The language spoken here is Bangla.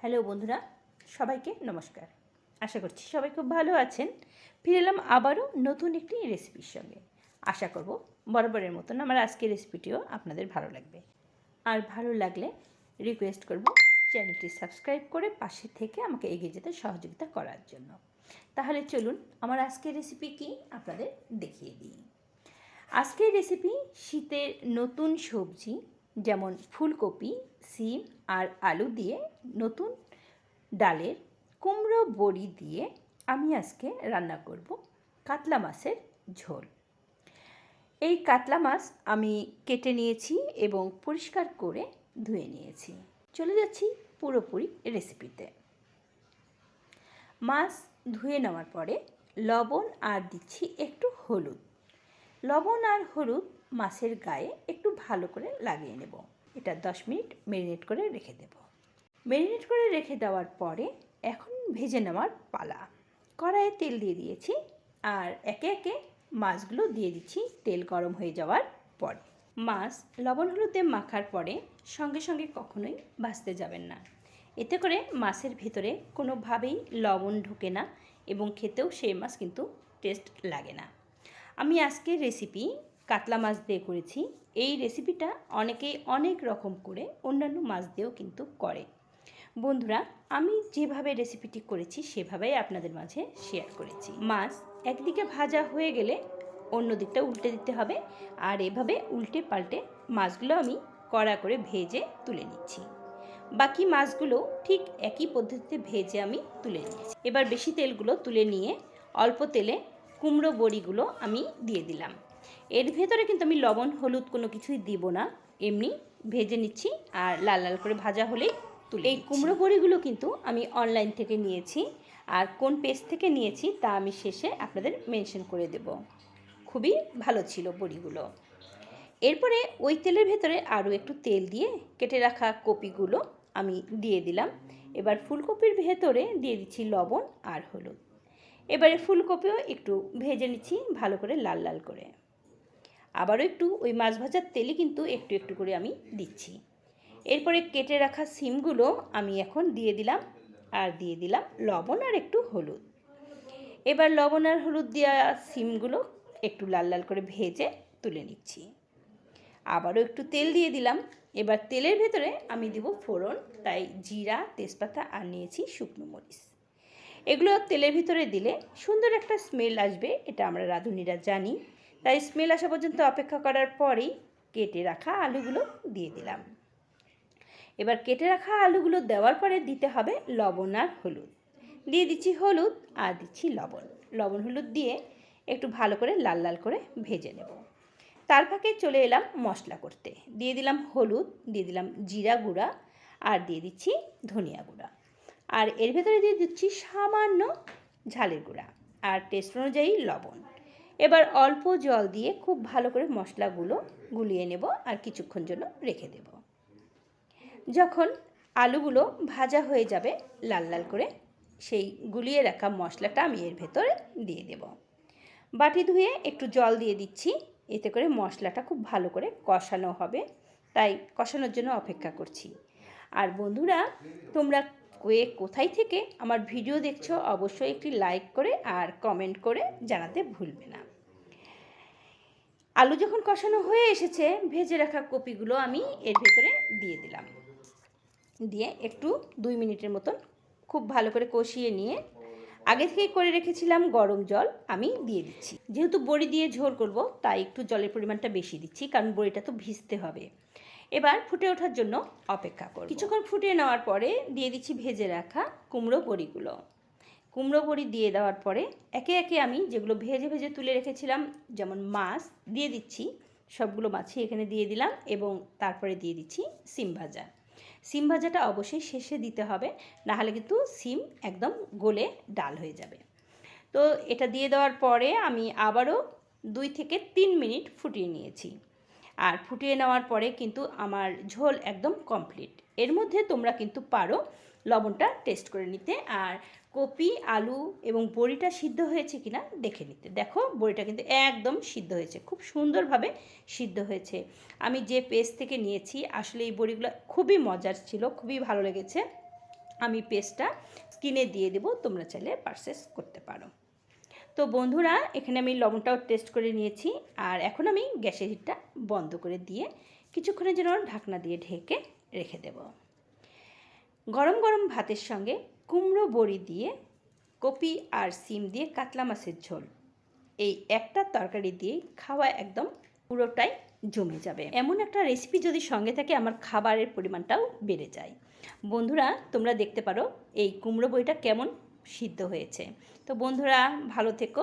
হ্যালো বন্ধুরা, সবাইকে নমস্কার। আশা করছি সবাই খুব ভালো আছেন। ফিরে এলাম আবারও নতুন একটি রেসিপির সঙ্গে। আশা করব বরাবরের মতন আমার আজকের রেসিপিটিও আপনাদের ভালো লাগবে। আর ভালো লাগলে রিকোয়েস্ট করব চ্যানেলটি সাবস্ক্রাইব করে পাশে থেকে আমাকে এগিয়ে যেতে সহযোগিতা করার জন্য। তাহলে চলুন আমার আজকের রেসিপি কি আপনাদের দেখিয়ে দিই। আজকের রেসিপি শীতের নতুন সবজি যেমন ফুলকপি, সিম আর আলু দিয়ে নতুন ডালের কুমড়ো বড়ি দিয়ে আমি আজকে রান্না করব কাতলা মাছের ঝোল। এই কাতলা মাছ আমি কেটে নিয়েছি এবং পরিষ্কার করে ধুয়ে নিয়েছি। চলে যাচ্ছি পুরোপুরি রেসিপিতে। মাছ ধুয়ে নেওয়ার পরে লবণ আর দিচ্ছি একটু হলুদ। লবণ আর হলুদ মাছের গায়ে একটু ভালো করে লাগিয়ে নেব। এটা দশ মিনিট মেরিনেট করে রেখে দেব। মেরিনেট করে রেখে দেওয়ার পরে এখন ভেজে নেওয়ার পালা। কড়াইয়ে তেল দিয়ে দিয়েছি আর একে একে মাছগুলো দিয়ে দিচ্ছি তেল গরম হয়ে যাওয়ার পরে। মাছ লবণ হলুদে মাখার পরে সঙ্গে সঙ্গে কখনোই ভাজতে যাবেন না। এতে করে মাছের ভেতরে কোনোভাবেই লবণ ঢোকে না এবং খেতেও সেই মাছ কিন্তু টেস্ট লাগে না। আমি আজকের রেসিপি কাতলা মাছ দিয়ে করেছি। এই রেসিপিটা অনেকেই অনেক রকম করে অন্যান্য মাছ দিয়েও কিন্তু করে। বন্ধুরা, আমি যেভাবে রেসিপিটি করেছি, সেভাবেই আপনাদের মাঝে শেয়ার করেছি। মাছ একদিকে ভাজা হয়ে গেলে অন্য দিকটা উল্টে দিতে হবে। আর এভাবে উল্টে পাল্টে মাছগুলো আমি কড়া করে ভেজে তুলে নিচ্ছি। বাকি মাছগুলো ঠিক একই পদ্ধতিতে ভেজে আমি তুলে নিয়েছি। এবার বেশি তেলগুলো তুলে নিয়ে অল্প তেলে কুমড়ো বড়িগুলো আমি দিয়ে দিলাম। এর ভেতরে কিন্তু আমি লবণ হলুদ কোনো কিছুই দিব না। এমনি ভেজে নিচ্ছি আর লাল লাল করে ভাজা হলেই তুলে এই কুমড়ো বড়িগুলো কিন্তু আমি অনলাইন থেকে নিয়েছি আর কোন পেজ থেকে নিয়েছি তা আমি শেষে আপনাদের মেনশন করে দেব। খুবই ভালো ছিল বড়িগুলো। এরপরে ওই তেলের ভেতরে আরও একটু তেল দিয়ে কেটে রাখা কপিগুলো আমি দিয়ে দিলাম। এবার ফুলকপির ভেতরে দিয়ে দিচ্ছি লবণ আর হলুদ। এবারে ফুলকপিও একটু ভেজে নিচ্ছি ভালো করে লাল লাল করে। আবারও একটু ওই মাছ ভাজার তেলে কিন্তু একটু একটু করে আমি দিচ্ছি। এরপরে কেটে রাখা সিমগুলো আমি এখন দিয়ে দিলাম আর দিয়ে দিলাম লবণ আর একটু হলুদ। এবার লবণ আর হলুদ দেওয়া সিমগুলো একটু লাল লাল করে ভেজে তুলে নিচ্ছি। আবারও একটু তেল দিয়ে দিলাম। এবার তেলের ভেতরে আমি দেব ফোড়ন, তাই জিরা, তেজপাতা আর নিয়েছি শুকনো মরিচ। এগুলো তেলের ভিতরে দিলে সুন্দর একটা স্মেল আসবে, এটা আমরা রাঁধুনিরা জানি। তাই স্মেল আসা পর্যন্ত অপেক্ষা করার পরেই কেটে রাখা আলুগুলো দিয়ে দিলাম। এবার কেটে রাখা আলুগুলো দেওয়ার পরে দিতে হবে লবণ আর হলুদ। দিয়ে দিচ্ছি হলুদ আর দিচ্ছি লবণ। লবণ হলুদ দিয়ে একটু ভালো করে লাল লাল করে ভেজে নেব। তার ফাঁকে চলে এলাম মশলা করতে। দিয়ে দিলাম হলুদ, দিয়ে দিলাম জিরা গুঁড়া আর দিয়ে দিচ্ছি ধনিয়া গুঁড়া। আর এর ভেতরে দিয়ে দিচ্ছি সামান্য ঝালের গুঁড়া। আর টেস্ট অনুযায়ী লবণ। এবার অল্প জল দিয়ে খুব ভালো করে মশলাগুলো গুলিয়ে নেব আর কিছুক্ষণ জন্য রেখে দেব। যখন আলুগুলো ভাজা হয়ে যাবে লাল লাল করে, সেই গুলিয়ে রাখা মশলাটা আমি এর ভেতরে দিয়ে দেব। বাটি ধুয়ে একটু জল দিয়ে দিচ্ছি, এতে করে মশলাটা খুব ভালো করে কষানো হবে, তাই কষানোর জন্য অপেক্ষা করছি। আর বন্ধুরা, তোমরা কে কোথায় থেকে আমার ভিডিও দেখছ, অবশ্যই একটি লাইক করে আর কমেন্ট করে জানাতে ভুলবে না। আলু যখন কষানো হয়ে এসেছে, ভেজে রাখা কপিগুলো আমি এর ভেতরে দিয়ে দিলাম। দিয়ে একটু দুই মিনিটের মতন খুব ভালো করে কষিয়ে নিয়ে আগে থেকে করে রেখেছিলাম গরম জল আমি দিয়ে দিচ্ছি। যেহেতু বড়ি দিয়ে ঝোল করব, তাই একটু জলের পরিমাণটা বেশি দিচ্ছি, কারণ বড়িটা তো ভিজতে হবে। এবার ফুটে ওঠার জন্য অপেক্ষা করব। কিছুক্ষণ ফুটিয়ে নেওয়ার পরে দিয়ে দিচ্ছি ভেজে রাখা কুমড়ো বড়িগুলো। কুমড়ো বড়ি দিয়ে দেওয়ার পরে একে একে আমি যেগুলো ভেজে ভেজে তুলে রেখেছিলাম, যেমন মাছ, দিয়ে দিচ্ছি। সবগুলো মাছই এখানে দিয়ে দিলাম এবং তারপরে দিয়ে দিচ্ছি সিম ভাজা। সিম ভাজাটা অবশ্যই শেষে দিতে হবে নাহলে কিন্তু সিম একদম গলে ডাল হয়ে যাবে। তো এটা দিয়ে দেওয়ার পরে আমি আবারও দুই থেকে তিন মিনিট ফুটিয়ে নিয়েছি। আর ফুটিয়ে নেওয়ার পরে কিন্তু আমার ঝোল একদম কমপ্লিট। এর মধ্যে তোমরা কিন্তু পারো লবণটা টেস্ট করে নিতে। আর কপি, আলু এবং বড়িটা সিদ্ধ হয়েছে কিনা দেখে নিতে। দেখো, বড়িটা কিন্তু একদম সিদ্ধ হয়েছে, খুব সুন্দরভাবে সিদ্ধ হয়েছে। আমি যে পেস্ট থেকে নিয়েছি, আসলে এই বড়িগুলো খুবই মজার ছিল, খুবই ভালো লেগেছে। আমি পেস্টটা স্কিনে দিয়ে দেবো, তোমরা চাইলে পারচেস করতে পারো। তো বন্ধুরা, এখানে আমি লবণটাও টেস্ট করে নিয়েছি, আর এখন আমি গ্যাসের হিটটা বন্ধ করে দিয়ে কিছুক্ষণের জন্য ঢাকনা দিয়ে ঢেকে রেখে দেব। গরম গরম ভাতের সঙ্গে কুমড়ো বড়ি দিয়ে কপি আর সিম দিয়ে কাতলা মাছের ঝোল। এই একটা তরকারি দিয়ে খাওয়া একদম পুরোটাই জমে যাবে। এমন একটা রেসিপি যদি সঙ্গে থাকে, আমার খাবারের পরিমাণটাও বেড়ে যায়। বন্ধুরা, তোমরা দেখতে পারো এই কুমড়ো বইটা কেমন সিদ্ধ হয়েছে। তো বন্ধুরা, ভালো থেকো।